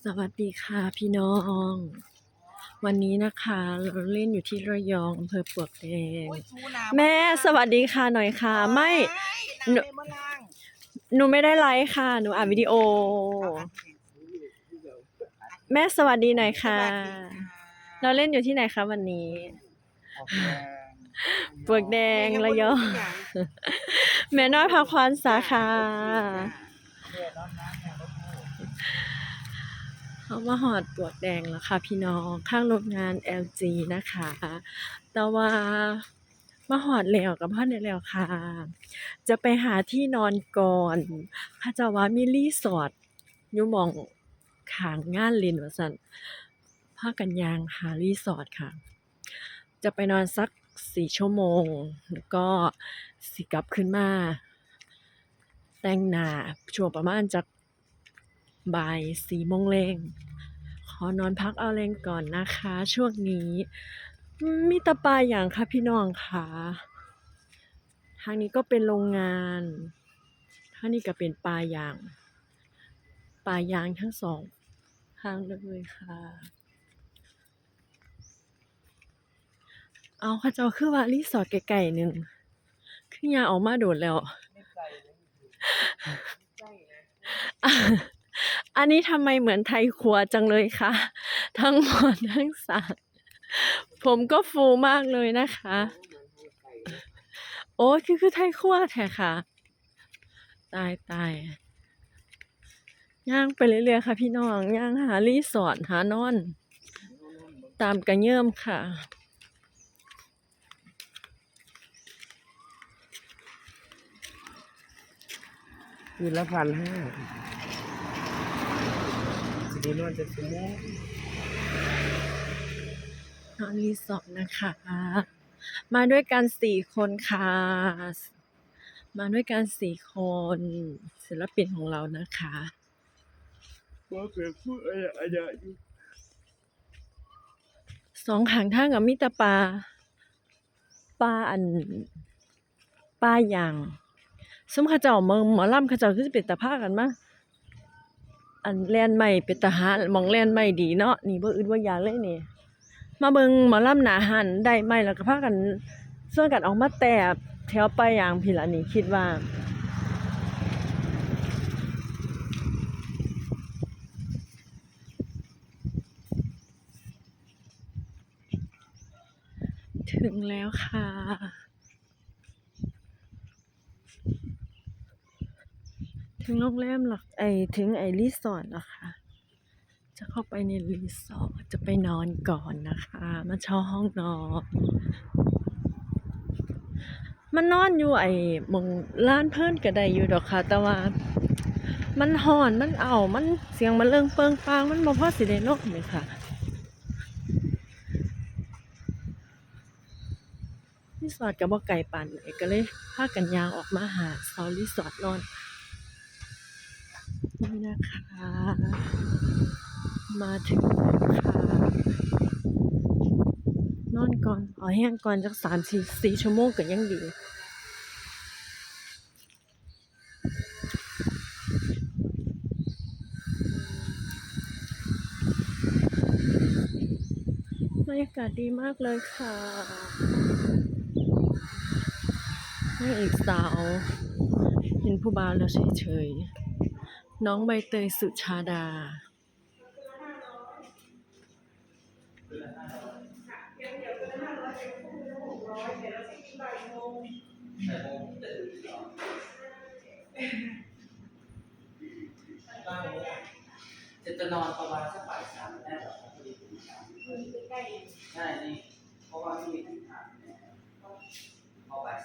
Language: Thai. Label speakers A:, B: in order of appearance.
A: สวัสดีค่ะพี่น้อง วันนี้นะคะเราเล่นอยู่ที่ระยองอำเภอปลวกแดง
B: โอ้ยชูน้ำ
A: แม่สวัสดีค่ะหน่อยค่ะ ไม่หนู
B: น้ำในมะนาง
A: หนูไม่ได้ไลฟ์ค่ะ หนูอัดวิดีโอ แม่สวัสดีหน่อยค่ะ เราเล่นอยู่ที่ไหนคะวันนี้ปลวกแดงระยองแม่น้อยพักควานสาขา เขามาหอดปวกแดงแล้วค่ะ พี่น้องข้างโรงงาน LG นะคะ แต่ว่ามาหอดแล้วกับพ่อในแล้วค่ะ จะไปหาที่นอนก่อนเข้าเจะว่ามีรีสอร์ทอยู่มองขางงานลินว่าซั่นพากันยางหารีสอร์ทค่ะ จะไปนอนสักสี่ชั่วโมง แล้วก็สิกลับขึ้นมา แต่งหน้าช่วงประมาณจาก บ่ายสี่โมงแรงขอนอนพักเอาแรงก่อนนะคะ ช่วงนี้ มีแตะปลาอย่างค่ะพี่น้องค่ะทางนี้ก็เป็นโรงงานทางนี้ก็เป็นปลายางปลายางทั้งสองทางเลยค่ะ เอาเขาเจ้าคือว่ารีสอร์ทไกลๆหนึ่งคือยาออกมาโดดแล้ว อันนี้ทำไมเหมือนไทยครัวจังเลยคะ ทั้งหมดทั้งสามผมก็ฟูมากเลยนะคะ โอ้คือคือไทยครัวแท้ค่ะ ตายตายย่างไปเรื่อยๆค่ะพี่น้อง ย่างหารีสอร์ทหานอน ตามกระเยิ่มค่ะ
B: คืนละพันห้า ดีนวลจะสมอง
A: นอนรีสอร์ทนะคะ มาด้วยกันสี่คนค่ะ มาด้วยกันสี่คนศิลปินของเรานะคะ
B: ว่าเกิดพูดอะไรอะไรอยู่
A: สองขางทางกับมิตรปลาปลาอันปลาอย่างซุ่มข้าเจ้าเมืองหมอลำข้าเจ้าคือสิเป็นตาพากันมา อันแล่นใหม่เป็นตาหามองแล่นใหม่ดีเนาะนี่บ่อื่นบ่อยากเลยนี่ มาเบิงหมอลำหนาหันได้ใหม่แล้วก็พากันส่วนกันออกมาแตบแถวไปลายยางพี่ละนี่คิดว่าถึงแล้วค่ะ ถึงโรงแรมหรอกไอถึงไอรีสอร์ทแล้วค่ะจะเข้าไปในรีสอร์ทจะไปนอนก่อนนะคะ มาเช่าห้องนอนมันนอนอยู่ไอ้มองร้านเพิ่อนก็ได้อยู่ดอกค่ะ แต่ว่า มันหอนมันเอามันเสียงมันเรื่งเปิงปางมันบ่พอสิได้นอนเลยค่ะรีสอร์ทกับบ่ไก่ปันเอกก็เลยพากันยางออกมาหาเซารีสอร์ทนอน นี่นะคะ มาถึงค่ะนอนก่อนเอแห้งก่อนจักสามสี่สี่ชั่วโมงก็ยังดีบรรยากาศดีมากเลยค่ะนางเอกสาว เห็นผู้บ่าวแล้วเฉยๆ น้องใบเตยสุชาดา
C: จะจะนอนประมาณสักบ่ายสามแน่หรอพอดีถึงามใช่นี่เพราะว่าที่มีถึงามเนี่ยพอบ่ายส